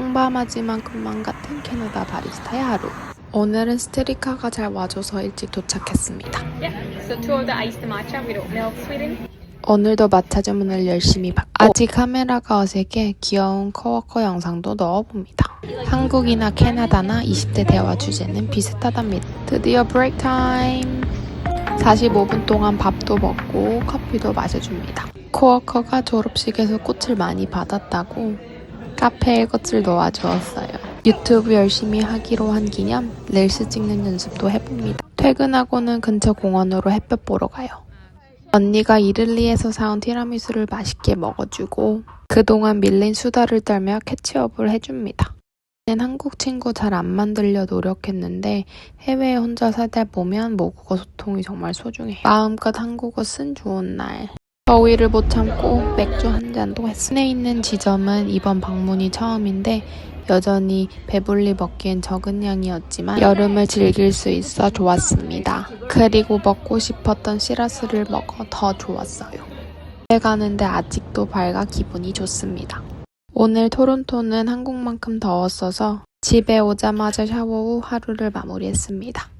평범하지만 꿈만 같은 캐나다 바리스타의 하루. 오늘은 스트리카가 잘 와줘서 일찍 도착했습니다. Yeah. So two of the iced matcha with oat milk sweetened. 오늘도 마차 주문을 열심히 받고 아직 카메라가 어색해 귀여운 코워커 영상도 넣어봅니다. 한국이나 캐나다나 20대 대화 주제는 비슷하답니다. 드디어 브레이크 타임! 45분 동안 밥도 먹고 커피도 마셔줍니다. 코워커가 졸업식에서 꽃을 많이 받았다고 카페에 꽃을 놓아 주었어요. 유튜브 열심히 하기로 한 기념 릴스 찍는 연습도 해봅니다. 퇴근하고는 근처 공원으로 햇볕 보러 가요. 언니가 이를리에서 사온 티라미수를 맛있게 먹어주고 그동안 밀린 수다를 떨며 캐치업을 해줍니다. 는 한국 친구 잘 안 만들려 노력했는데 해외에 혼자 살다 보면 모국어 소통이 정말 소중해. 마음껏 한국어 쓴 좋은 날. 더위를 못 참고 맥주 한 잔도. 시내에 있는 지점은 이번 방문이 처음인데 여전히 배불리 먹기엔 적은 양이었지만 여름을 즐길 수 있어 좋았습니다. 그리고 먹고 싶었던 시라스를 먹어 더 좋았어요. 집에 가는데 아직도 밝아 기분이 좋습니다. 오늘 토론토는 한국만큼 더웠어서 집에 오자마자 샤워 후 하루를 마무리했습니다.